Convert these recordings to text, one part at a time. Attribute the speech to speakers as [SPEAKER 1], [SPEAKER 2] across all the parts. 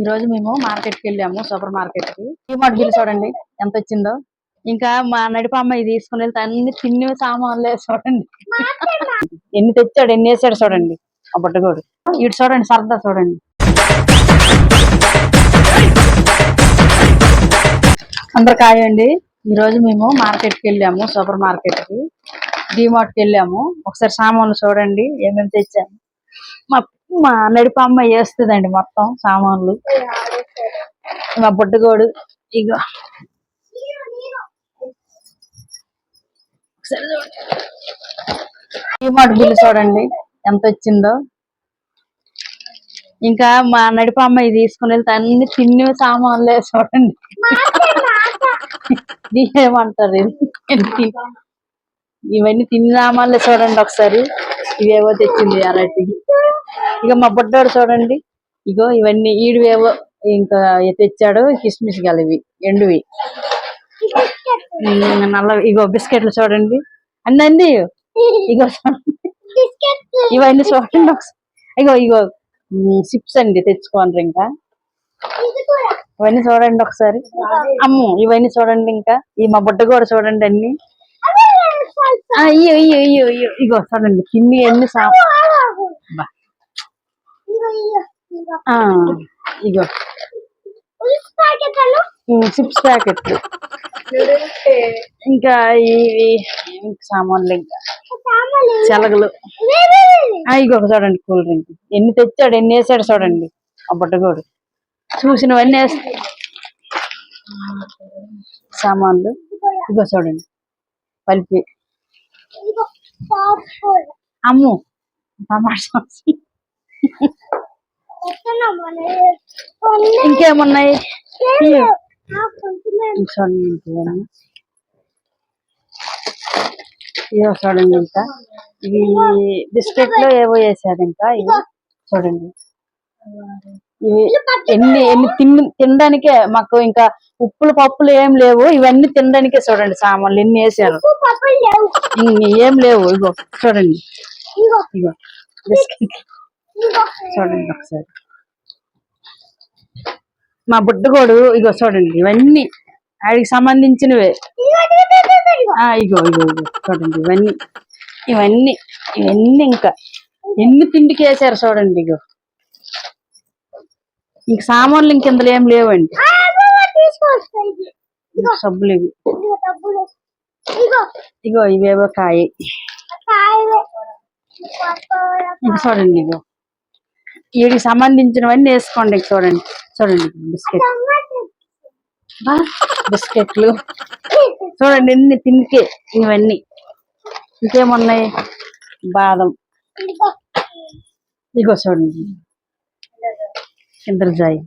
[SPEAKER 1] ఈ రోజు మేము మార్కెట్కి వెళ్ళాము సూపర్ మార్కెట్కి. డిమార్ట్ బిల్ చూడండి ఎంత వచ్చిందో. ఇంకా మా నడిపమ్మ ఇది తీసుకుని వెళ్తే అన్ని తిన్ని సామాన్లే చూడండి. ఎన్ని తెచ్చాడు ఎన్ని వేసాడు చూడండి. ఆ బుట్టగోడు ఇటు చూడండి సరదా చూడండి. అందరు కాయండి. ఈ రోజు మేము మార్కెట్కి వెళ్ళాము సూపర్ మార్కెట్కి. డీమార్ట్కి వెళ్ళాము. ఒకసారి సామాన్లు చూడండి ఏమేమి తెచ్చాము. మా మా నడిపమ్మ చేస్తుందండి మొత్తం సామాన్లు. మా పుట్టుకోడు ఇగో. ఒకసారి బిల్లు చూడండి ఎంత వచ్చిందో. ఇంకా మా నడిపమ్మ ఇది తీసుకుని వెళ్తే అన్ని తిన్ని సామాన్లే చూడండి. ఏమంటారు ఇది? ఇవన్నీ తిని సామాన్లే చూడండి ఒకసారి. ఇవేవో తెచ్చింది అలాంటివి ఇక మా బుడ్డోడు చూడండి. ఇగో ఇవన్నీ ఈడువేవో ఇంకా తెచ్చాడు కిస్మిస్ గలవి ఎండువి. నల్ల ఇగో బిస్కెట్లు చూడండి. అన్ని అంది. ఇగో చూడండి. ఇవన్నీ చూడండి ఒకసారి ఇగో ఇగో సిప్స్ అండి తెచ్చుకోండి ఇంకా. ఇవన్నీ చూడండి ఒకసారి. అమ్ము ఇవన్నీ చూడండి ఇంకా. ఈ మా బుడ్డ కూడా చూడండి అన్ని. అయ్యో అయ్యో అయ్యో అయ్యో ఇగో చూడండి కిన్ని ఎన్ని సా ఇగో చిప్స్ ప్యాకెట్లు. ఇంకా ఇవి సామాన్లు ఇంకా? చెలగలు ఇగో చూడండి కూల్ డ్రింక్. ఎన్ని తెచ్చాడు ఎన్ని వేసాడు చూడండి. ఆ బుట్టగోడు చూసినవన్నీ వేస్తా. సామాన్లు. ఇగో చూడండి. పలిపి. అమ్ము టమాటా. ఇంకేమున్నాయి. ఇంక చూడండి ఇంకా. ఇవి బిస్కెట్లో ఏవో వేసారు ఇంకా ఇవి. చూడండి. ఇవి ఎన్ని ఎన్ని తిన్ తినడానికే మాకు ఇంకా ఉప్పులు పప్పులు ఏం లేవు. ఇవన్నీ తినడానికే చూడండి సామాన్లు. ఎన్ని వేసారు? ఏం లేవు. ఇగో చూడండి. ఇగో బిస్కెట్ చూడండి ఒకసారి. మా బుడ్డగోడు ఇగో చూడండి ఇవన్నీ ఆడికి సంబంధించినవే. ఆ ఇగో ఇగో ఇగో చూడండి ఇవన్నీ ఇవన్నీ ఇవన్నీ ఇంకా ఎన్ని తిండికి వేసారు చూడండి ఇగో. ఇంక సామాన్లు ఇంక ఇందులో ఏం లేవండి. సబ్బులు ఇవి. ఇగో ఇవేవో కాయ. ఇంక చూడండి ఇగో. వీడికి సంబంధించినవన్నీ వేసుకోండి చూడండి. చూడండి బిస్కెట్ బిస్కెట్లు. చూడండి ఎన్ని తిండికే ఇవన్నీ. ఇంకేమున్నాయి? బాదం. ఇగో చూడండి. కిందరజాయి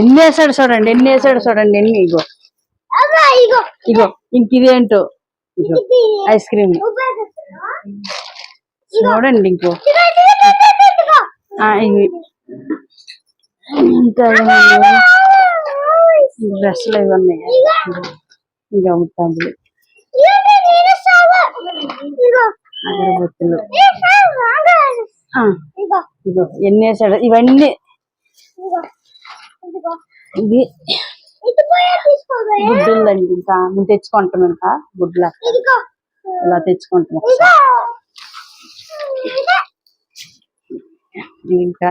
[SPEAKER 1] ఎన్ని వేసాడు చూడండి ఎన్ని వేసాడు చూడండి ఎన్ని ఇగో. ఇగో ఇంక ఇదేంటో? ఇగో ఐస్ క్రీమ్. చూడండి ఇంకో. ఇవి. ఇంకా ఏమన్నాయి? డ్రెస్సులు ఇవి ఉన్నాయి. ఇంకా అమ్ముతాంది అగరబత్తులు. ఇగో ఎన్ని వేసాడు. ఇవన్నీ ఇది గుడ్డుందండి ఇంకా మేము తెచ్చుకుంటాం ఇంకా గుడ్ల. ఇలా తెచ్చుకుంటాం ఇంకా.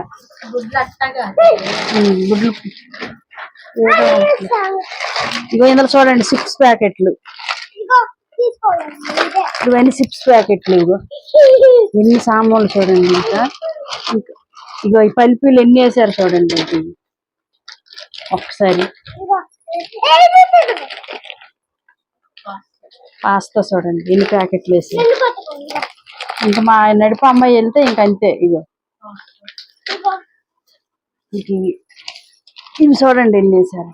[SPEAKER 1] గుడ్లు. ఇగో ఇందులో చూడండి సిప్స్ ప్యాకెట్లు. ఇవన్నీ సిప్స్ ప్యాకెట్లు ఇగో. ఎన్ని సామాన్లు చూడండి ఇంకా. ఇగో ఈ పల్పీలు ఎన్ని వేసారు చూడండి ఇది. ఒకసారి. పాస్తా చూడండి ఎన్ని ప్యాకెట్లు వేసి ఇంకా మా నడిపి అమ్మాయి వెళ్తే ఇంక అంతే ఇగో. ఇంక ఇవి చూడండి ఎన్ని వేసారు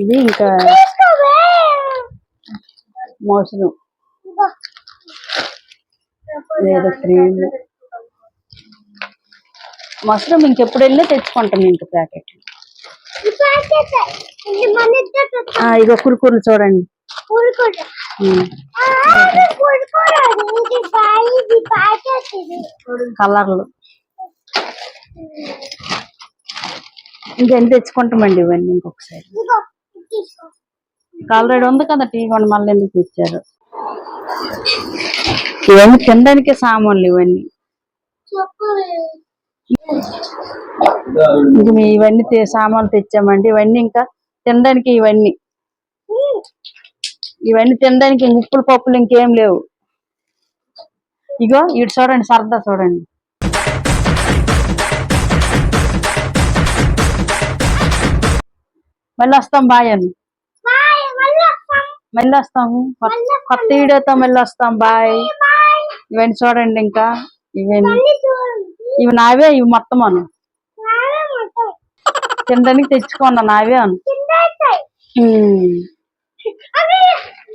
[SPEAKER 1] ఇది ఇంకా మోషన్. లేదా క్రీమ్. మష్రూమ్ ఇంకెప్పుడు వెళ్ళినా తెచ్చుకుంటాం ఇంక ప్యాకెట్ ఇగో కురుకుర్లు చూడండి. కలర్లు. ఇంకెంత తెచ్చుకుంటామండి ఇవన్నీ ఇంకొకసారి? ఆల్రెడీ ఉంది కదా టీ వన్ మళ్ళీ ఎందుకు ఇచ్చారు? ఇవన్నీ తినడానికే సామాన్లు ఇవన్నీ. ఇవన్నీ సామాన్లు తెచ్చామండి. ఇవన్నీ ఇంకా తినడానికి ఇవన్నీ. ఇవన్నీ తినడానికి ఉప్పులు పప్పులు ఇంకేం లేవు. ఇగో ఇటు చూడండి సరదా చూడండి. మళ్ళీ వస్తాం బాయ్ అని.
[SPEAKER 2] మళ్ళీ వస్తాం.
[SPEAKER 1] మళ్ళీ వస్తాము కొత్త- వీడియోతో మళ్ళీ వస్తాం. బాయ్. ఇవన్నీ చూడండి ఇంకా. ఇవన్నీ. ఇవి నావే ఇవి మొత్తం అను. తినడానికి తెచ్చుకున్నా నావే అను.